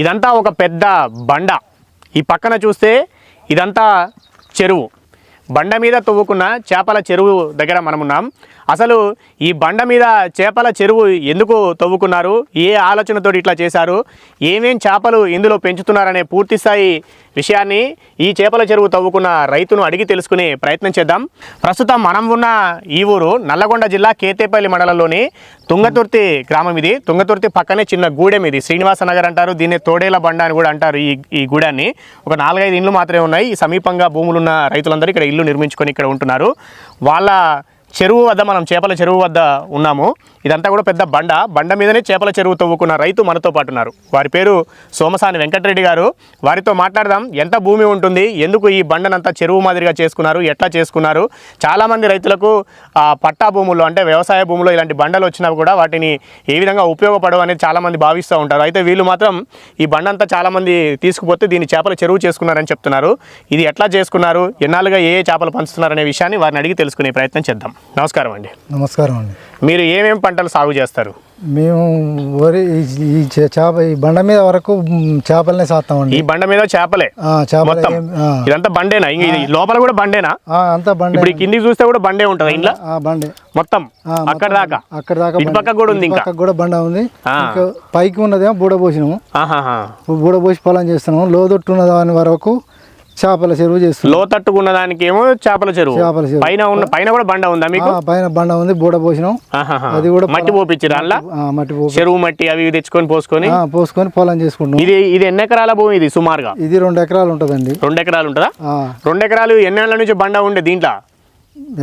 ఇదంతా ఒక పెద్ద బండ. ఈ పక్కన చూస్తే ఇదంతా చెరువు. బండ మీద తవ్వుకున్న చేపల చెరువు దగ్గర మనం ఉన్నాం. అసలు ఈ బండ మీద చేపల చెరువు ఎందుకు తవ్వుకున్నారు? ఏ ఆలోచనతో ఇట్లా చేశారు? ఏమేం చేపలు ఇందులో పెంచుతున్నారనే పూర్తిస్థాయి విషయాన్ని ఈ చేపల చెరువు తవ్వుకున్న రైతును అడిగి తెలుసుకునే ప్రయత్నం చేద్దాం. ప్రస్తుతం మనం ఉన్న ఈ ఊరు నల్లగొండ జిల్లా కేతేపల్లి మండలంలోని తుంగతుర్తి గ్రామం ఇది. తుంగతుర్తి పక్కనే చిన్న గూడెం ఇది. శ్రీనివాస నగర్ అంటారు. దీన్ని తోడేల బండ అని కూడా అంటారు ఈ ఈ గూడాన్ని. ఒక నాలుగైదు ఇండ్లు మాత్రమే ఉన్నాయి. ఈ సమీపంగా భూములున్న రైతులందరూ ఇక్కడ ఇల్లు నిర్మించుకొని ఇక్కడ ఉంటున్నారు. వాళ్ళ చెరువు వద్ద మనం చేపల చెరువు వద్ద ఉన్నాము. ఇదంతా కూడా పెద్ద బండ. బండ మీదనే చేపల చెరువు తవ్వుకున్న రైతు మనతో పాటు ఉన్నారు వారి పేరు సోమసాని వెంకటరెడ్డి గారు. వారితో మాట్లాడదాం. ఎంత భూమి ఉంటుంది? ఎందుకు ఈ బండనంతా చెరువు మాదిరిగా చేసుకున్నారు? ఎట్లా చేసుకున్నారు? చాలామంది రైతులకు పట్టా భూముల్లో అంటే వ్యవసాయ భూముల్లో ఇలాంటి బండలు వచ్చినా కూడా వాటిని ఏ విధంగా ఉపయోగపడవు అనేది చాలామంది భావిస్తూ ఉంటారు. అయితే వీళ్ళు మాత్రం ఈ బండంతా చాలామంది తీసుకుపోతే దీన్ని చేపల చెరువు చేసుకున్నారని చెప్తున్నారు. ఇది ఎట్లా చేసుకున్నారు? ఎన్నాళ్ళుగా ఏ ఏ చేపలు పంచుతున్నారు అనే విషయాన్ని వారిని అడిగి తెలుసుకునే ప్రయత్నం చేద్దాం. నమస్కారం అండి. నమస్కారం అండి. మీరు ఏమేం పంటలు సాగు చేస్తారు? మేము వరి ఈ- ఈ చేప ఈ బండ మీద వరకు చేపలనే ఈ సాస్తామండి బండ మీద చేపలే. ఇదంతా బండేనా? ఇది లోపల కూడా బండేనా? అంతా బండే ఇప్పుడు ఈ కిందికి చూస్తే కూడా బండే ఉంటుంది ఇంట్లో? బండే. మొత్తం? అక్కడ దాకా? అక్కడ దాకా ఇటు. పక్క కూడా ఉంది ఇంకా? పక్కకు కూడా బండ ఉంది. పైకి ఉన్నదేమో బూడబోసినాము. బూడబోసి పొలం చేస్తున్నాము. లోదొట్టు ఉన్న దాని వరకు చేపల చెరువు చేస్తున్నాం లోతట్టుకున్న దానికి ఏమో చేపల చెరువు. చేపల చెరువు. పైన ఉన్న పైన కూడా బండ ఉందా మీకు? పైన బండ ఉంది బూడబోసినాం ఆహాహా. అది కూడా మట్టి పోపించారు అందులో ఆ, మట్టి చెరువు మట్టి అవి తెచ్చుకొని పోసుకొని? పోసుకొని పొలం చేసుకుంటాం ఇది ఇది ఎన్ని ఎకరాల భూమి ఇది సుమారుగా? ఇది రెండు ఎకరాలు ఉంటుందండి. రెండు ఎకరాలు ఉంటుందా? రెండు ఎకరాలు ఎన్నేళ్ళ నుంచి బండ ఉండే దీంట్లో?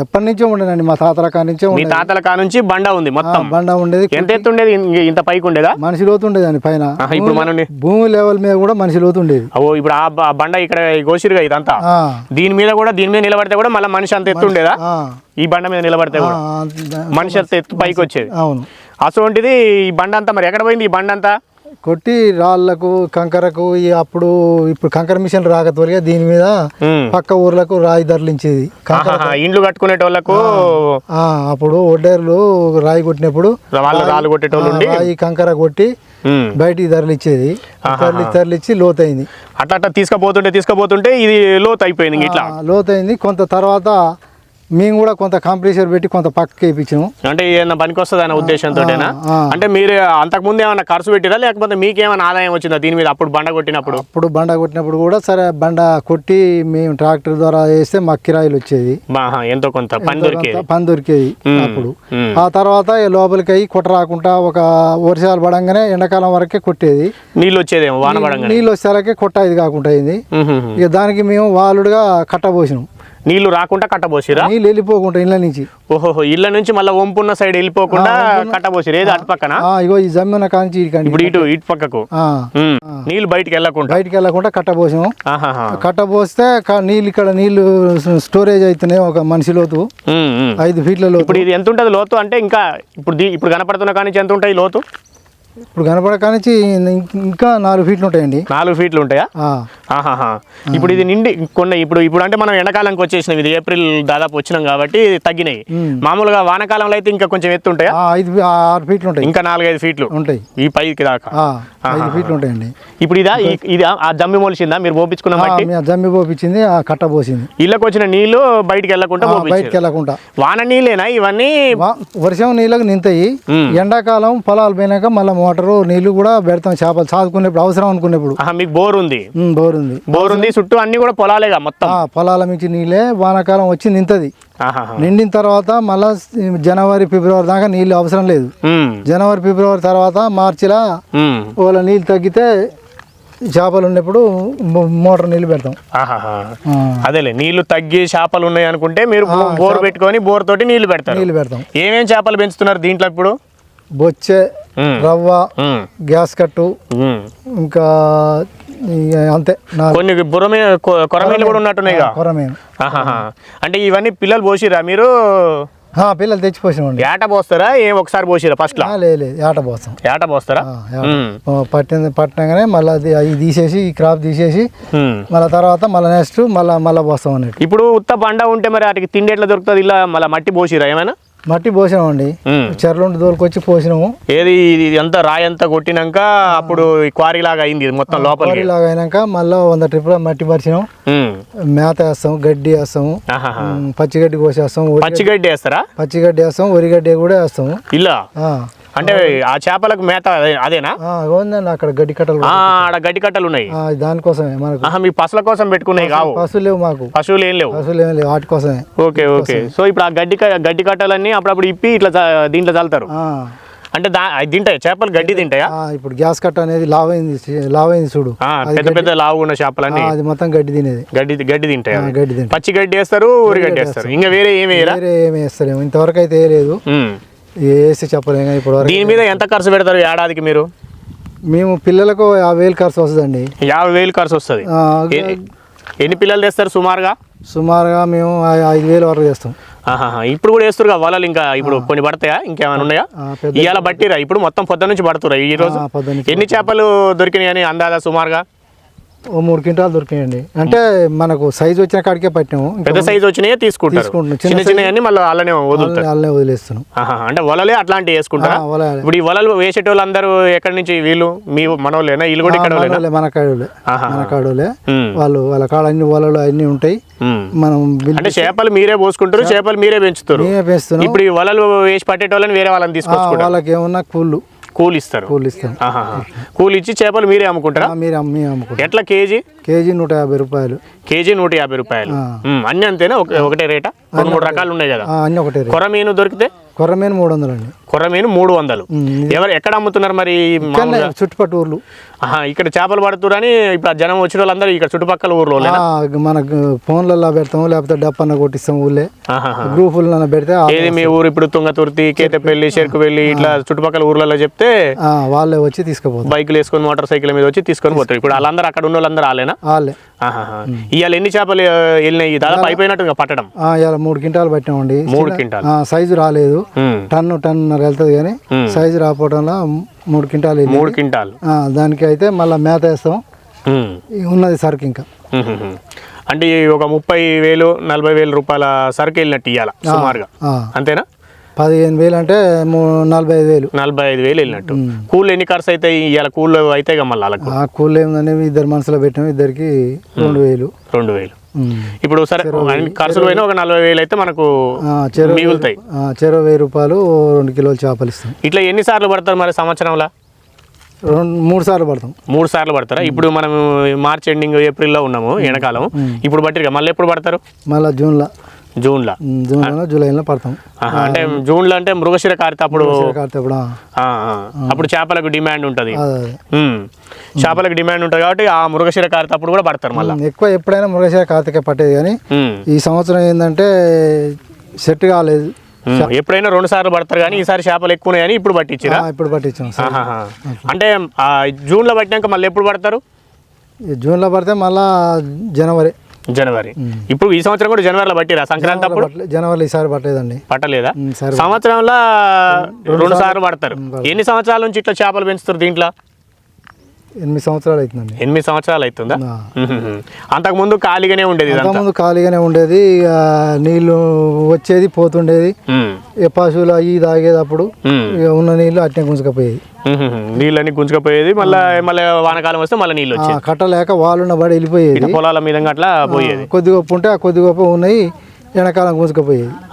ఎప్పటి నుంచో ఉండేనండి మా తాతల కాడి నుంచే మీ ఉండేది. తాతల కా నుంచి బండ ఉంది మొత్తం. బండ ఉండేది ఎంత ఎత్తు ఉండేది? ఇంత పైకి ఉండేదా? మనిషి లోతు ఉండేదండి పైన. ఇప్పుడు మనం భూమి లెవెల్ మీద కూడా మనిషి లోతు ఉండేది. అవో ఇప్పుడు ఆ బండ ఇక్కడ గోసిరుగా ఇదంతా దీని మీద కూడా దీని మీద నిలబడితే కూడా మళ్ళీ మనిషి అంత ఎత్తు ఉండేదా? ఈ బండ మీద నిలబడితే కూడా. మనిషి అంత ఎత్తు పైకి వచ్చేది. అవును. అటువంటిది ఈ బండ అంతా మరి ఎక్కడ పోయింది? ఈ బండ అంతా? కొట్టి రాళ్ళకు కంకరకు ఈ అప్పుడు ఇప్పుడు కంకర మిషన్ రాక తొలిగా దీని మీద. పక్క ఊర్లకు రాయి ఆహాహా, ఇండ్లు కట్టుకునేటోళ్ళకు ఆ, అప్పుడు ఒడ్డేర్లు రాయి కొట్టినప్పుడు రాళ్ళు కొట్టేటోళ్ళు రాయి కంకర కొట్టి. బయటికి తరలిచ్చేది. తరలి తరలిచ్చి లోతైంది. అట్లా అట్లా తీసుకుపోతుంటే తీసుకుపోతుంటే ఇది లోతు అయిపోయింది ఇట్లా. లోతైంది. కొంత తర్వాత మేము కూడా కొంత కంప్రెషర్ పెట్టి కొంత పక్కకి వేయించాము అంటే ఏదైనా పనికి వస్తుంది అనే ఉద్దేశంతోటేనా? ఆ. అంటే మీరు అంతకుముందు ఏమైనా ఖర్చు పెట్టిరా? లేకపోతే మీకేమైనా ఆదాయం వచ్చిందా? దీని మీద అప్పుడు బండ కొట్టినప్పుడు? అప్పుడు బండ కొట్టినప్పుడు కూడా సరే బండ కొట్టి మేము ట్రాక్టర్ ద్వారా వేస్తే మాకు కిరాయిలు వచ్చేది. ఎంతో కొంత పని దొరికేది. అప్పుడు. ఆ తర్వాత లోపలికి అయ్యి కొట్ట రాకుండా ఒక వర్షాలు పడంగానే ఎండాకాలం వరకే కొట్టేది. నీళ్ళు వచ్చేదేమో వాన నీళ్ళు వచ్చేసరికి కొట్ట ఇది కాకుండా అయింది. ఇక దానికి మేము వాలుడుగా కట్టబోసినాం. నీళ్ళు రాకుండా కట్టబోసిరా? నీళ్ళు వెళ్ళిపోకుండా ఇళ్ళ నుంచి. ఓహోహో ఇళ్ళ నుంచి మళ్ళీ వంపున్న సైడ్ వెళ్ళిపోకుండా కట్టబోసిరు? ఏది అటు పక్కన? ఇగో ఈ జమ్మిన కాంచి ఇప్పుడు ఇటు ఇటు పక్కకు. నీళ్ళు బయటికి వెళ్ళకుండా? బయటికి వెళ్ళకుండా కట్టబోసాము. కట్టబోస్తే నీళ్ళు ఇక్కడ నీళ్ళు స్టోరేజ్ అవుతున్నాయి ఒక మనిషి లోతు. ఐదు ఫీట్ల లోతు. ఇప్పుడు ఇది ఎంత ఉంటుంది లోతు? అంటే ఇంకా ఇప్పుడు ఇప్పుడు కనపడుతున్న కానీ ఎంత ఉంటాయి లోతు? ఇప్పుడు కనపడక నుంచి ఇంకా నాలుగు ఫీట్లు ఉంటాయండి. నాలుగు ఫీట్లు ఉంటాయా? ఇప్పుడు ఇది నిండి కొన్ని ఇప్పుడు ఇప్పుడు అంటే మనం ఎండాకాలంకి వచ్చేసినాం ఇది ఏప్రిల్ దాదాపు వచ్చినాం కాబట్టి తగ్గినాయి. మ్మ్. మామూలుగా వానాకాలంలో అయితే ఇంకా కొంచెం ఎత్తు ఉంటాయా? ఐదు ఆరు ఫీట్లు ఉంటాయి. ఇంకా నాలుగైదు ఫీట్లు. ఉంటాయి. ఈ పైకి దాకా. ఆ, ఐదు ఫీట్లు ఉంటాయండి. ఇప్పుడు ఇదా? ఇది? ఆ జమ్మి మొలిసిందా? మీరు పోపించుకున్న ఆ, బట్టి మీ జమ్మి పోపించింది ఆ కట్ట పోసింది. ఇళ్ళకి వచ్చిన నీళ్ళు బయటికి వెళ్ళకుండా బయటికి వెళ్ళకుండా. వాన నీళ్ళేనా ఇవన్నీ? వర్షం నీళ్ళకి నింతాయి. ఎండాకాలం పొలాలు పోయినాక మళ్ళీ మోటారు నీళ్ళు కూడా పెడతాం చేపలు. సాదుకునేప్పుడు అవసరం అనుకునేప్పుడు. మీకు బోర్ ఉంది? బోర్ ఉంది. బోర్ ఉంది చుట్టూ అన్ని కూడా పొలాలేగా మొత్తం? పొలాల మించి నీళ్ళే వానాకాలం వచ్చి నింతది. నిండిన తర్వాత మళ్ళా జనవరి ఫిబ్రవరి దాకా నీళ్ళు అవసరం లేదు. జనవరి ఫిబ్రవరి తర్వాత మార్చిలో. వాళ్ళ నీళ్ళు తగ్గితే చేపలు ఉన్నప్పుడు మోటార్ నీళ్ళు పెడతాం. అదేలే నీళ్ళు తగ్గి చేపలు ఉన్నాయి అనుకుంటే మీరు బోర్ పెట్టుకొని బోర్ తోటి నీళ్ళు పెడతారు. నీళ్ళు పెడతాం. ఏమేం చేపలు పెంచుతున్నారు దీంట్లో ఇప్పుడు? బొచ్చె రవ్వ గ్యాస్ కట్టు. ఇంకా అంతే. కొన్ని కొరమీన్లు కూడా ఉన్నట్టున్నాయిగా కొరమేను. అంటే ఇవన్నీ పిల్లలు పోసిరా మీరు? పిల్లలు తెచ్చిపోసినామండి. ఏట పోస్తారా? ఏం ఒకసారి పోసిరా ఫస్ట్ లేదు ఏట పోస్తాం. ఏట పోస్తారా? పట్టింది పట్టినాగానే మళ్ళీ అది అవి తీసేసి ఈ క్రాప్ తీసేసి. మళ్ళీ తర్వాత మళ్ళీ నెక్స్ట్ మళ్ళీ మళ్ళీ పోస్తాం అన్నట్టు. ఇప్పుడు ఉత్త బండ ఉంటే మరి వాటికి తిండి ఎట్లా దొరుకుతుంది? ఇలా మళ్ళీ మట్టి పోసిరా ఏమైనా? మట్టి పోసినాం అండి ఉమ్. చెర్లుండి దోలుకొచ్చి పోసినాము. ఏది ఇది అంతా రాయి అంతా కొట్టినాక అప్పుడు ఈ క్వారీ లాగా అయింది మొత్తం లోపలికి. లాగా అయినాక మళ్ళీ వంద ట్రిప్పుల మట్టి పరిచినాం. మేత వేస్తాం గడ్డి వేస్తాము పచ్చిగడ్డి కోసేస్తాం పచ్చిగడ్డి వేస్తారా? పచ్చిగడ్డి వేస్తాం వరిగడ్డి కూడా వేస్తాము. ఇలా. అంటే ఆ చేపలకు మేత అదే- అదేనా? ఉందండి అక్కడ గడ్డి కట్టలు. ఆడ గడ్డి కట్టలు ఉన్నాయి. దానికోసమే మనకు. మీ పసల కోసం పెట్టుకున్నాయి కావు. పశువులు లేవు మాకు. పశువులు ఏం లేవు. పశువులు ఏమి లేవు వాటి కోసమే. Okay okay. సో ఇప్పుడు ఆ గడ్డి గడ్డి కట్టలన్నీ అప్పుడప్పుడు ఇప్పి ఇట్లా దీంట్లో చల్లుతారు. ఆ. అంటే దా తింటాయి? చేపలు గడ్డి తింటాయా? ఆ, ఇప్పుడు గ్యాస్ కట్ట అనేది లావైంది లావైంది చూడు. ఆ, పెద్ద పెద్ద లావు ఉన్న చేపలన్నీ. అది మొత్తం గడ్డి తినేది. గడ్డి గడ్డి తింటాయి. గడ్డి తింటాయి. పచ్చి గడ్డి వేస్తారు ఊరి గడ్డి వేస్తారు. ఇంకా వేరే ఏమి వేరే ఏమి వేస్తలేము ఇంతవరకు అయితే వేయలేదు. వేసి చెప్పలేము ఇప్పుడు దీని మీద ఎంత ఖర్చు పెడతారు ఏడాదికి మీరు? మేము పిల్లలకు యాభై వేలు ఖర్చు వస్తుందండి. యాభై వేలు ఖర్చు వస్తుంది. ఎన్ని పిల్లలు తెస్తారు సుమారుగా? సుమారుగా మేము ఐదు వేలు వరకు చేస్తాం. ఇప్పుడు కూడా వేస్తారు కదా వలలు ఇంకా ఇప్పుడు కొన్ని పడతాయా? ఇంకేమైనా ఉన్నాయా? ఇవాళ బట్టిరా? ఇప్పుడు మొత్తం పొద్దు నుంచి పడుతురా ఈ రోజు? పొద్దున్న ఎన్ని చేపలు దొరికినాయని అందాదా సుమారుగా? ఓ మూడు క్వింటాలు దొరికాయండి అంటే మనకు సైజు వచ్చిన కాడికే పట్టినాము. ఇంకా పెద్ద సైజు వచ్చినాయే తీసుకుంటారు. చిన్న చిన్న చిన్న అన్ని మళ్ళీ అలానే వదులుతారు. వాళ్ళనే వదిలేస్తున్నాం. అంటే వలలే అట్లాంటివి వేసుకుంటారా? ఇప్పుడు ఈ వలలు వేసేటోళ్ళు అందరూ ఎక్కడి నుంచి వీళ్ళు? మీ మనోళ్ళేనా? వీళ్ళు కూడా ఇక్కడ మన కాడులే. మన కాడులే. వాళ్ళు వాళ్ళ కాడ అన్ని వలలు అన్ని ఉంటాయి. మనం అంటే చేపలు మీరే పోసుకుంటారు చేపలు మీరే పెంచుతారు. ఇప్పుడు ఈ వలలు వేసి పట్టేటోళ్ళని వేరే వాళ్ళని ఆ, తీసుకొచ్చుకుంటారు. వాళ్ళకి ఏమన్నా కూళ్ళు. కూలి ఇస్తారు కూళ్ళు ఇస్తాం ఆహాహా. కూలి ఇచ్చి చేపలు మీరే అమ్ముకుంటారా? మీరు అమ్మి అమ్ముకుంటాం. ఎట్లా కేజీ? కేజీ నూట యాభై రూపాయలు. కేజీ నూట యాభై రూపాయలు. అన్ని అంతేనా? ఒక- ఒకటే రేటా? రెండు మూడు రకాలు ఉన్నాయి కదా. అన్ని ఒకటే రేటు. కొర్ర మీను దొరికితే? మూడు వందలు అండి కొర్ర మీను మూడు వందలు. ఎవరు ఎక్కడ అమ్ముతున్నారు మరి? చుట్టుపక్కల ఊర్లు. ఇక్కడ చేపలు పడుతురని ఇప్పుడు జనం వచ్చిన వాళ్ళందరూ ఇక్కడ చుట్టుపక్కల ఊర్లో ఆ, మనకు ఫోన్లలో పెడతాము లేకపోతే డప్పన్న కొట్టిస్తాం ఊళ్ళే. గ్రూపులలో పెడితే ఏది మీ ఊరు? ఇప్పుడు తుంగతుర్తి కేతపల్లి చెరుకుపల్లి ఇట్లా చుట్టుపక్కల ఊర్లలో చెప్తే వాళ్ళే వచ్చి తీసుకుపోతాం బైకులు వేసుకొని మోటార్ సైకిల్ మీద వచ్చి తీసుకొని పోతారు. ఇప్పుడు వాళ్ళందరూ అక్కడ ఉన్న వాళ్ళందరూ ఆలేనా వాళ్ళే. ఇవాళ ఎన్ని చేపలు వెళ్ళినాయి? దాదాపు అయిపోయినట్టుగా పట్టడం. ఇలా మూడు క్వింటాలు పట్టామండి మూడు క్వింటాలు. ఆ, సైజు రాలేదు. టన్ను టన్నున్నర వెళ్తుంది కానీ. సైజు రాకపోవడంలో మూడు క్వింటాలు. మూడు క్వింటాలు. దానికి అయితే మళ్ళీ మేత వేస్తాం. ఉన్నది సరుకు ఇంకా. అంటే ఒక ముప్పై వేలు నలభై వేల రూపాయల సరుకు వెళ్ళినట్టు ఇవ్వాల సుమారుగా. అంతేనా? పదిహేను వేలు అంటే నలభై ఐదు వేలు. నలభై ఐదు వేలు వెళ్ళినట్టు. కూల్ ఎన్ని ఖర్చు అవుతాయి ఇవాళ కూల్ అయితే మళ్ళీ ఆ కూల్ ఏముందని ఇద్దరు మనసులో పెట్టాము ఇద్దరికి రెండు వేలు. రెండు వేలు. ఇప్పుడు సరే ఖర్చులు పోయినా ఒక నలభై వేలు అయితే మనకు మిగులుతాయి. ఆ, చెరో వెయ్యి రూపాయలు రెండు కిలోలు చేపలు ఇస్తాం. ఇట్లా ఎన్నిసార్లు పడతారు మరి సంవత్సరంలో? రెండు మూడు సార్లు పడతాం. మూడు సార్లు పడతారా? ఇప్పుడు మనం మార్చ్ ఎండింగ్ ఏప్రిల్లో ఉన్నాము ఎండాకాలం ఇప్పుడు పట్టిరుగా మళ్ళీ ఎప్పుడు పడతారు? మళ్ళీ జూన్లో. జూన్లో? జూన్లో జూలైలో పడతాం. అంటే జూన్లో అంటే మృగశిర కార్తె అప్పుడు అప్పుడు చేపలకు డిమాండ్ ఉంటుంది. చేపలకు డిమాండ్ ఉంటుంది కాబట్టి ఆ మృగశిర కార్తె అప్పుడు కూడా పడతారు మళ్ళీ. ఎక్కువ ఎప్పుడైనా మృగశిర కార్తికే పట్టేది కానీ. ఈ సంవత్సరం ఏంటంటే సెట్ కాలేదు. ఎప్పుడైనా రెండు సార్లు పడతారు కానీ ఈసారి చేపలు ఎక్కువ ఉన్నాయని ఇప్పుడు పట్టించిరా? ఇప్పుడు పట్టించాం. అంటే జూన్లో పట్టినాక మళ్ళీ ఎప్పుడు పడతారు? జూన్లో పడితే మళ్ళా జనవరి. జనవరి. ఇప్పుడు ఈ సంవత్సరం కూడా జనవరిలో పట్టిరా? సంక్రాంతి అప్పుడు? జనవరిలో ఈసారి పట్టలేదండి. పట్టలేదా? సంవత్సరంలో రెండు సార్లు పడతారు. ఎన్ని సంవత్సరాల నుంచి ఇట్లా చేపలు పెంచుతారు దీంట్లో? ఎనిమిది సంవత్సరాలు అవుతుందండి. ఎనిమిది సంవత్సరాలు అవుతుందా. అంతకుముందు ఖాళీగానే ఉండేది అంతకుముందు ఖాళీగానే ఉండేది. నీళ్ళు వచ్చేది పోతుండేది. పశువులు అవి. ఇక ఉన్న నీళ్ళు అట్నే గుంజుకపోయేది. ఉహుహు. నీళ్ళన్నీ గుంజుకపోయేది. మళ్ళీ మళ్ళీ వానకాలం వస్తే మళ్ళీ నీళ్ళు వచ్చేది. కట్టలేక వాళ్ళున్న బడి వెళ్ళిపోయేది. పొలాల మీద అట్లా పోయేది. కొద్ది గొప్ప ఉంటే ఆ కొద్ది గొప్ప ఉన్నాయి. ఎండాకాలం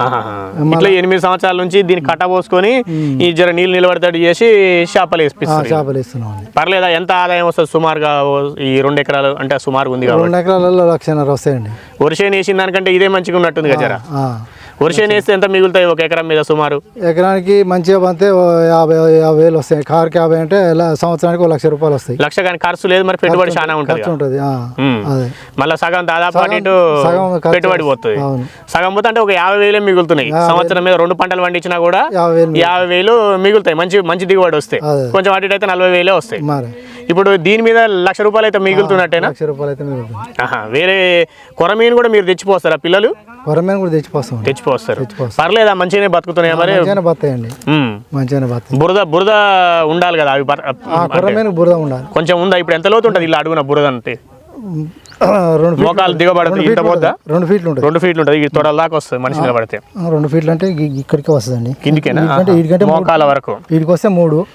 ఆహాహా. ఇట్లా ఎనిమిది సంవత్సరాల నుంచి దీన్ని కట్ట పోసుకొని ఈ జర నీళ్ళు నిలబడతాడు చేసి చేపలు వేసిస్తారు చేపలు వేస్తున్నాం పర్లేదా ఎంత ఆదాయం వస్తుంది సుమారుగా? ఈ రెండు ఎకరాలు అంటే సుమారుగా ఉంది రెండు ఎకరాలలో లక్షన్నర వస్తాయండి. వరిసేను వేసిన దానికంటే ఇదే మంచిగా ఉన్నట్టుంది కదా జర? వరిసేను వేస్తే ఎంత మిగులుతాయి ఒక ఎకరం మీద సుమారు? ఎకరానికి మంచిగా పంతే యాభై యాభై వేలు వస్తాయి. కారుకి యాభై అంటే సంవత్సరానికి ఒక లక్ష రూపాయలు వస్తాయి. లక్ష కానీ ఖర్చు లేదు మరి పెట్టుబడి చాలా ఉంటుంది ఉంటుంది మళ్ళీ సగం దాదాపు అటు పెట్టుబడి పోతుంది. సగం పోతే అంటే ఒక యాభై వేలే మిగులుతున్నాయి. సంవత్సరం మీద రెండు పంటలు పండించినా కూడా యాభై వేలు మిగులుతాయి. మంచి మంచి దిగుబడి వస్తాయి. కొంచెం అటు అయితే నలభై వేలే వస్తాయి. ఇప్పుడు దీని మీద లక్ష రూపాయలు అయితే మిగులుతున్నట్టేనా లక్ష రూపాయలు అయితే మిగులుతుంది వేరే కొరమీను కూడా మీరు తెచ్చిపోస్తారా పిల్లలు? కొరమేను కూడా తెచ్చిపోస్తాం తెచ్చిపోస్తారు. తెచ్చిపోస్తాం. పర్లేదా మంచిగానే బతుకుతున్నాయా మరి? బతాయండి. మంచిగానే బతాయి బురద బురద ఉండాలి కదా అవి కొర్రమేను బురద ఉండాలి. కొంచెం ఉందా? ఇప్పుడు ఎంత లోతు ఉంటుంది ఇలా అడుగున బురద అంటే? రెండు ఫీట్లు మోకాలు దిగబడదు రెండు ఇంత ఫీట్లు పోద్దా. రెండు ఫీట్లు ఉంటుంది రెండు ఫీట్లు ఉంటుంది ఈ తొడల దాకా వస్తుంది మనిషి నిలబడితే. రెండు ఫీట్లు అంటే ఇక్కడికి వస్తుందండి. కిందికేనా? ఇదికంటే ఇదికంటే మూడు- మోకాల వరకు. వీడికి వస్తే మూడు.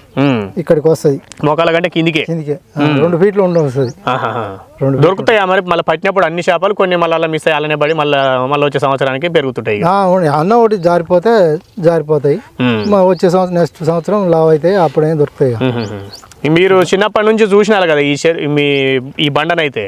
ఇక్కడికి వస్తుంది. మోకాల కంటే కిందికే. కిందికి. రెండు ఫీట్లు ఉండ వస్తుంది. రెండు దొరుకుతాయా మరి? మళ్ళీ పట్టినప్పుడు అన్ని చేపలు కొన్ని మళ్ళీ అలా మిస్ అయ్యి అలానే పడి మళ్ళీ మళ్ళీ వచ్చే సంవత్సరానికి పెరుగుతుంటాయి. అన్న ఒకటి జారిపోతే జారిపోతాయి. వచ్చే సంవత్సరం నెక్స్ట్ సంవత్సరం లావ్ అయితే అప్పుడేం దొరుకుతాయి. మీరు చిన్నప్పటి నుంచి చూసినారు కదా ఈ మీ ఈ బండనైతే.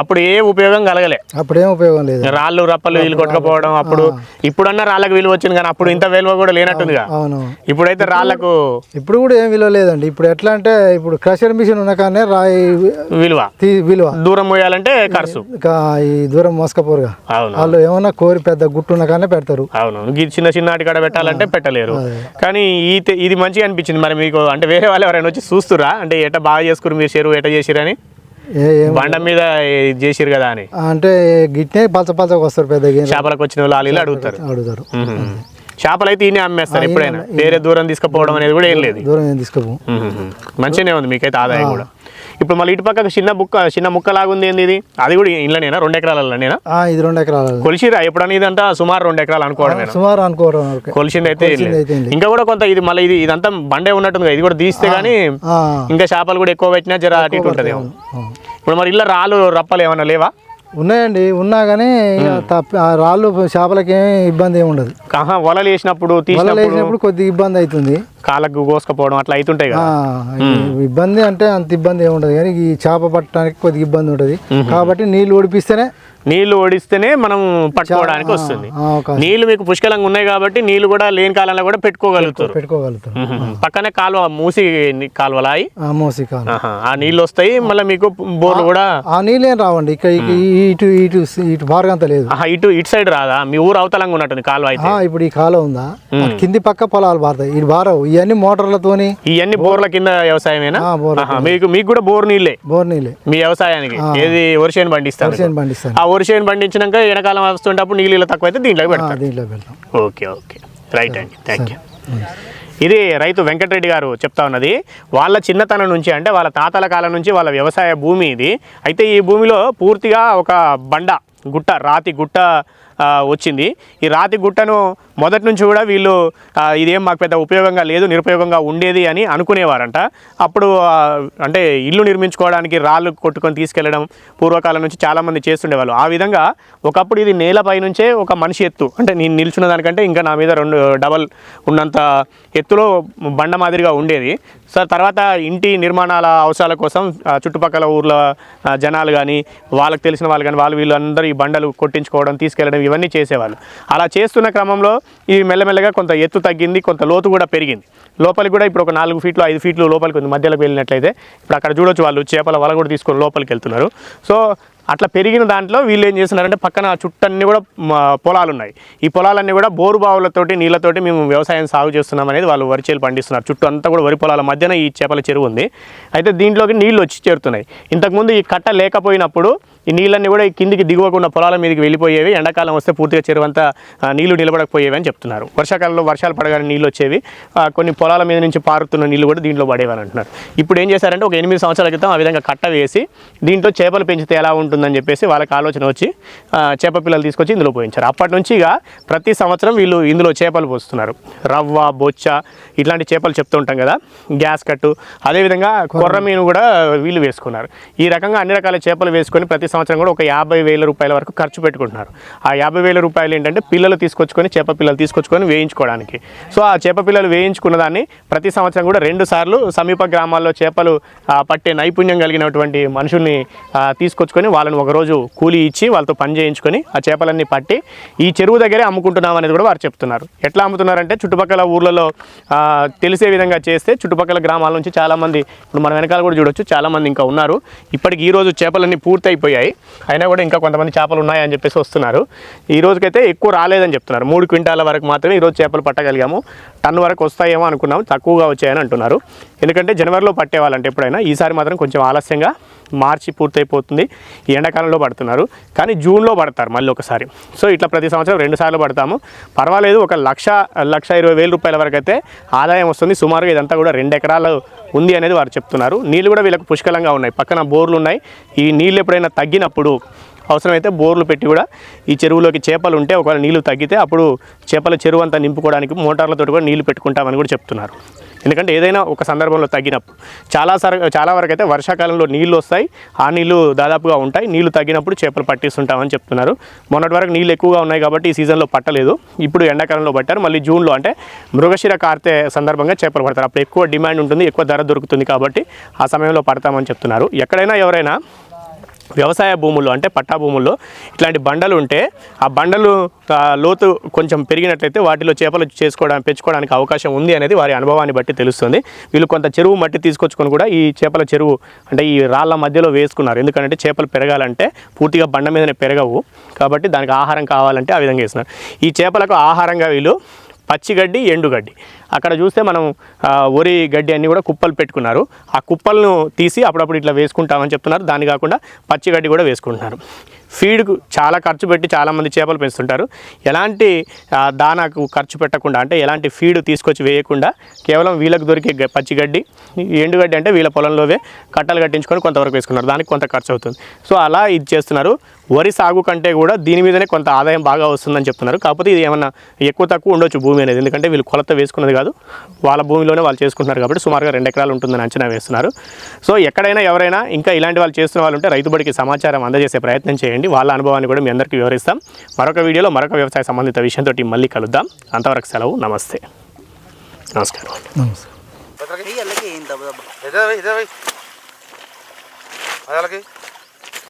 అప్పుడు ఏ ఉపయోగం కలగలే. అప్పుడేం ఉపయోగం లేదు. రాళ్ళు రప్పలు వీళ్ళు కొట్టుకపోవడం అప్పుడు ఇప్పుడన్నా రాళ్ళకు విలువ వచ్చింది కానీ అప్పుడు ఇంత విలువ కూడా లేనట్టుందిగా. అవును. ఇప్పుడైతే రాళ్ళకు ఇప్పుడు కూడా ఏం విలువ లేదండి. ఇప్పుడు ఎట్లా అంటే ఇప్పుడు క్రషర్ మిషన్ ఉన్న కానీ రాయి విలువ. తీ విలువ. దూరం పోయాలంటే ఖర్చు. ఇంకా ఈ దూరం మోసకపోరుగా. అవును. వాళ్ళు ఏమన్నా కోరి పెద్ద గుట్టు ఉన్న కానీ పెడతారు. అవును. చిన్న చిన్నటి కాడ పెట్టాలంటే పెట్టలేరు. కానీ ఇది మంచిగా అనిపించింది. మరి మీకు అంటే వేరే వాళ్ళు ఎవరైనా వచ్చి చూస్తురా అంటే ఎట బాగా చేసుకురు మీరు చెరువు ఎట చేసిరు అని ఏ ఏం. బండ మీద చేసిరు కదా అని. అంటే గిట్నే పలచ పలచకు వస్తారు పెద్ద చేపలకు వచ్చిన వాళ్ళు వాళ్ళు అడుగుతారు. అడుగుతారు. చేపలు అయితే ఈయన అమ్మేస్తారు ఎప్పుడైనా. వేరే దూరం తీసుకుపోవడం అనేది కూడా ఏం లేదు. దూరం మ్మ్. మంచిగానే ఉంది మీకైతే ఆదాయం కూడా. ఇప్పుడు మళ్ళీ ఇటు పక్కకు చిన్న బుక్క చిన్న ముక్క లాగుంది ఏంది ఇది? అది కూడా ఇంట్లోనేనా రెండు ఎకరాలనేనా? ఇది రెండు ఎకరాలు కొలిసిరా ఎప్పుడన్నా ఇదంతా సుమారు రెండు ఎకరాలు అనుకోవడమేనా? సుమారు అనుకోవడం కొలిసింది అయితే. ఇంకా కూడా కొంత ఇది మళ్ళీ ఇది ఇదంతా బండే ఉన్నట్టుంది ఇది కూడా తీస్తే గానీ ఆ, ఇంకా చేపలు కూడా ఎక్కువ పెట్టినా జర అటు ఇటు ఉంటుంది. ఇప్పుడు మరి ఇళ్ళ రాళ్ళు రప్పలు ఏమన్నా లేవా? ఉన్నాయండి ఉన్నా కానీ రాళ్ళు చేపలకి ఏం ఇబ్బంది ఏమి ఉండదు ఆహా వలలు వేసినప్పుడు తీసినప్పుడు కొద్దిగా ఇబ్బంది అవుతుంది. కాళ్ళకు కోసుకపోవడం అట్లా అవుతుంటాయి కదా. ఇబ్బంది అంటే అంత ఇబ్బంది ఏమి ఉండదు. కానీ ఈ చేప పట్టడానికి కొద్దిగా ఇబ్బంది ఉంటుంది. కాబట్టి నీళ్ళు ఓడిపిస్తేనే నీళ్ళు ఓడిస్తేనే మనం పట్టుకోవడానికి వస్తుంది. నీళ్ళు మీకు పుష్కలంగా ఉన్నాయి కాబట్టి నీళ్ళు కూడా లేని కాలంలో కూడా పెట్టుకోగలుగుతారు. పెట్టుకోగలుగుతాం మ్మ్. పక్కనే కాలువ మూసి కాలువలా అయి ఆ, మోసి. ఆ నీళ్ళు వస్తాయి మళ్ళీ మీకు బోర్లు కూడా ఆ నీళ్ళు ఏం రావండి. ఇక్కడ ఇక ఇటు ఇటు ఇటు భారగంత లేదు. ఇటు ఇటు సైడ్ రాదా? మీ ఊరు అవతలంగా ఉన్నట్టుంది కాలువ అయితే. ఇప్పుడు ఈ కాలం ఉందా? కింది పక్క పొలాలు పారుతాయి. ఇటు బారవు ఇవన్నీ మోటార్లతోని ఇవన్నీ బోర్ల కింద వ్యవసాయమేనా? మీకు మీకు కూడా బోర్ నీళ్ళే? బోర్ నీళ్ళే. మీ వ్యవసాయానికి? ఏది వరిసేను పండిస్తారు? వర్షం పండిస్తాను ఆ వరిసేను పండించినాక ఎండాకాలం వస్తుంటప్పుడు నీళ్ళు ఇలా తక్కువ అయితే దీంట్లో ఆ, పెడతారు. దీంట్లో పెడతాం. Okay okay. రైట్ అండి. థ్యాంక్ యూ ఇది రైతు వెంకటరెడ్డి గారు చెప్తా ఉన్నది వాళ్ళ చిన్నతనం నుంచి అంటే వాళ్ళ తాతల కాలం నుంచి వాళ్ళ వ్యవసాయ భూమి ఇది. అయితే ఈ భూమిలో పూర్తిగా ఒక బండ గుట్ట రాతి గుట్ట వచ్చింది. ఈ రాతి గుట్టను మొదటి నుంచి కూడా వీళ్ళు ఇదేం మాకు పెద్ద ఉపయోగంగా లేదు నిరుపయోగంగా ఉండేది అని అనుకునేవారంట. అప్పుడు అంటే ఇల్లు నిర్మించుకోవడానికి రాళ్ళు కొట్టుకొని తీసుకెళ్ళడం పూర్వకాలం నుంచి చాలామంది చేస్తుండేవాళ్ళు. ఆ విధంగా ఒకప్పుడు ఇది నేలపై నుంచే ఒక మనిషి ఎత్తు. అంటే నేను నిల్చున్న దానికంటే ఇంకా నా మీద రెండు డబల్ ఉన్నంత ఎత్తులో బండ మాదిరిగా ఉండేది. సో తర్వాత ఇంటి నిర్మాణాల అవసరాల కోసం చుట్టుపక్కల ఊర్ల జనాలు కానీ వాళ్ళకి తెలిసిన వాళ్ళు కానీ వాళ్ళు వీళ్ళందరూ ఈ బండలు కొట్టించుకోవడం తీసుకెళ్ళడం ఇవన్నీ చేసేవాళ్ళు. అలా చేస్తున్న క్రమంలో ఇవి మెల్లమెల్లగా కొంత ఎత్తు తగ్గింది కొంత లోతు కూడా పెరిగింది. లోపలికి కూడా ఇప్పుడు ఒక నాలుగు ఫీట్లు ఐదు ఫీట్లు లోపలికి ఉంది. మధ్యలోకి వెళ్ళినట్లయితే ఇప్పుడు అక్కడ చూడొచ్చు వాళ్ళు చేపల వల కూడా తీసుకొని లోపలికి వెళ్తున్నారు. సో అట్లా పెరిగిన దాంట్లో వీళ్ళు ఏం చేస్తున్నారంటే పక్కన చుట్టన్నీ కూడా పొలాలు ఉన్నాయి ఈ పొలాలన్నీ కూడా బోరు బావులతోటి నీళ్ళతోటి మేము వ్యవసాయం సాగు చేస్తున్నాం అనేది వాళ్ళు వరి చేలు పండిస్తున్నారు. చుట్టూ అంతా కూడా వరి పొలాల మధ్యన ఈ చేపల చెరువు ఉంది. అయితే దీంట్లోకి నీళ్ళు వచ్చి చేరుతున్నాయి. ఇంతకుముందు ఈ కట్ట లేకపోయినప్పుడు ఈ నీళ్ళన్నీ కూడా ఈ కిందికి దిగువకుండా పొలాల మీదకి వెళ్ళిపోయేవి ఎండాకాలం వస్తే పూర్తిగా చెరువు అంతా ఆ, నీళ్ళు నిలబడకపోయేవి అని చెప్తున్నారు. వర్షాకాలంలో వర్షాలు పడగానే నీళ్ళు వచ్చేవి. కొన్ని పొలాల మీద నుంచి పారుతున్న నీళ్ళు కూడా దీంట్లో పడేవని అంటున్నారు. ఇప్పుడు ఏం చేశారంటే ఒక ఎనిమిది సంవత్సరాల క్రితం ఆ విధంగా కట్ట వేసి దీంట్లో చేపలు పెంచితే ఎలా ఉంటుందని చెప్పేసి వాళ్ళకి ఆలోచన వచ్చి చేప పిల్లలు తీసుకొచ్చి ఇందులో పోయించారు. అప్పటి నుంచి ఇక ప్రతి సంవత్సరం వీళ్ళు ఇందులో చేపలు పోస్తున్నారు. రవ్వ బొచ్చ ఇట్లాంటి చేపలు చెప్తూ ఉంటాం కదా గ్యాస్ కట్టు. అదేవిధంగా కొర్ర మీను కూడా వీళ్ళు వేసుకున్నారు. ఈ రకంగా అన్ని రకాల చేపలు వేసుకొని ప్రతి సంవత్సరం కూడా ఒక యాభై వేల రూపాయల వరకు ఖర్చు పెట్టుకుంటున్నారు. ఆ యాభై వేల రూపాయలు ఏంటంటే పిల్లలు తీసుకొచ్చుకొని చేప పిల్లలు తీసుకొచ్చుకొని వేయించుకోవడానికి. సో ఆ చేప పిల్లలు వేయించుకున్న దాన్ని ప్రతి సంవత్సరం కూడా రెండు సార్లు సమీప గ్రామాల్లో చేపలు పట్టే నైపుణ్యం కలిగినటువంటి మనుషుల్ని తీసుకొచ్చుకొని వాళ్ళని ఒకరోజు కూలీ ఇచ్చి వాళ్ళతో పని చేయించుకొని ఆ చేపలన్నీ పట్టి ఈ చెరువు దగ్గరే అమ్ముకుంటున్నాం అనేది కూడా వారు చెప్తున్నారు. ఎట్లా అమ్ముతున్నారంటే చుట్టుపక్కల ఊర్లలో తెలిసే విధంగా చేస్తే చుట్టుపక్కల గ్రామాల నుంచి చాలామంది ఇప్పుడు మన వెనకాల కూడా చూడొచ్చు చాలామంది ఇంకా ఉన్నారు. ఇప్పటికి ఈ రోజు చేపలన్నీ పూర్తయిపోయాయి. ఉన్నాయి అయినా కూడా ఇంకా కొంతమంది చేపలు ఉన్నాయని చెప్పేసి వస్తున్నారు. ఈ రోజుకైతే ఎక్కువ రాలేదని చెప్తున్నారు. మూడు క్వింటాల వరకు మాత్రమే ఈరోజు చేపలు పట్టగలిగాము. టన్ను వరకు వస్తాయేమో అనుకున్నాము. తక్కువగా వచ్చాయని అంటున్నారు. ఎందుకంటే జనవరిలో పట్టేవాళ్ళంటే ఎప్పుడైనా ఈసారి మాత్రం కొంచెం ఆలస్యంగా మార్చి పూర్తయిపోతుంది. ఈ ఎండాకాలంలో పడుతున్నారు. కానీ జూన్లో పడతారు మళ్ళీ ఒకసారి. సో ఇట్లా ప్రతి సంవత్సరం రెండు సార్లు పడతాము. పర్వాలేదు ఒక లక్ష లక్ష ఇరవై వేల రూపాయల వరకు అయితే ఆదాయం వస్తుంది. సుమారుగా ఇదంతా కూడా రెండు ఎకరాలు ఉంది అనేది వారు చెప్తున్నారు. నీళ్ళు కూడా వీళ్ళకి పుష్కలంగా ఉన్నాయి. పక్కన బోర్లు ఉన్నాయి. ఈ నీళ్ళు ఎప్పుడైనా తగ్గినప్పుడు అవసరమైతే బోర్లు పెట్టి కూడా ఈ చెరువులోకి చేపలు ఉంటే ఒకవేళ నీళ్ళు తగ్గితే అప్పుడు చేపల చెరువు అంతా నింపుకోవడానికి మోటార్లతో కూడా నీళ్ళు పెట్టుకుంటామని కూడా చెప్తున్నారు. ఎందుకంటే ఏదైనా ఒక సందర్భంలో తగ్గినప్పుడు చాలా సర చాలా వరకు అయితే వర్షాకాలంలో నీళ్ళు వస్తాయి. ఆ నీళ్ళు దాదాపుగా ఉంటాయి. నీళ్ళు తగ్గినప్పుడు చేపలు పట్టిస్తుంటామని చెప్తున్నారు. మొన్నటి వరకు నీళ్ళు ఎక్కువగా ఉన్నాయి కాబట్టి ఈ సీజన్లో పట్టలేదు. ఇప్పుడు ఎండాకాలంలో పట్టారు. మళ్ళీ జూన్లో అంటే మృగశిర కార్తె సందర్భంగా చేపలు పడతారు. అప్పుడు ఎక్కువ డిమాండ్ ఉంటుంది ఎక్కువ ధర దొరుకుతుంది కాబట్టి ఆ సమయంలో పడతామని చెప్తున్నారు. ఎక్కడైనా ఎవరైనా వ్యవసాయ భూముల్లో అంటే పట్టా భూముల్లో ఇట్లాంటి బండలు ఉంటే ఆ బండలు లోతు కొంచెం పెరిగినట్లయితే వాటిలో చేపలు చేసుకోవడానికి పెంచుకోవడానికి అవకాశం ఉంది అనేది వారి అనుభవాన్ని బట్టి తెలుస్తుంది. వీళ్ళు కొంత చెరువు మట్టి తీసుకొచ్చుకొని కూడా ఈ చేపల చెరువు అంటే ఈ రాళ్ళ మధ్యలో వేసుకున్నారు. ఎందుకంటే చేపలు పెరగాలంటే పూర్తిగా బండ మీదనే పెరగవు. కాబట్టి దానికి ఆహారం కావాలంటే ఆ విధంగా వేస్తున్నారు. ఈ చేపలకు ఆహారంగా వీళ్ళు పచ్చిగడ్డి ఎండుగడ్డి అక్కడ చూస్తే మనం వరి గడ్డి అన్నీ కూడా కుప్పలు పెట్టుకున్నారు. ఆ కుప్పలను తీసి అప్పుడప్పుడు ఇట్లా వేసుకుంటామని చెప్తున్నారు. దాని కాకుండా పచ్చిగడ్డి కూడా వేసుకుంటున్నారు. ఫీడ్కు చాలా ఖర్చు పెట్టి చాలామంది చేపలు పెంచుతుంటారు. ఎలాంటి దానాకు ఖర్చు పెట్టకుండా అంటే ఎలాంటి ఫీడ్ తీసుకొచ్చి వేయకుండా కేవలం వీళ్ళకు దొరికే గ- పచ్చిగడ్డి ఎండుగడ్డి అంటే వీళ్ళ పొలంలోవే కట్టలు కట్టించుకొని కొంతవరకు వేసుకున్నారు. దానికి కొంత ఖర్చు అవుతుంది. సో అలా ఇది చేస్తున్నారు. వరి సాగు కంటే కూడా దీని మీదనే కొంత ఆదాయం బాగా వస్తుందని చెప్తున్నారు. కాకపోతే ఇది ఏమన్నా ఎక్కువ తక్కువ ఉండొచ్చు భూమి అనేది. ఎందుకంటే వీళ్ళు కొలత వేసుకున్నది కాదు. వాళ్ళ భూమిలోనే వాళ్ళు చేసుకుంటున్నారు కాబట్టి సుమారుగా రెండు ఎకరాలు ఉంటుందని అంచనా వేస్తున్నారు. సో ఎక్కడైనా ఎవరైనా ఇంకా ఇలాంటి వాళ్ళు చేస్తున్న వాళ్ళు ఉంటే రైతు బడికి సమాచారం అందజేసే ప్రయత్నం చేయండి. వాళ్ళ అనుభవాన్ని కూడా మీ అందరికీ వివరిస్తాం. మరొక వీడియోలో మరొక వ్యవసాయ సంబంధిత విషయంతో మళ్ళీ కలుద్దాం. అంతవరకు సెలవు. నమస్తే. నమస్కారం. నమస్తే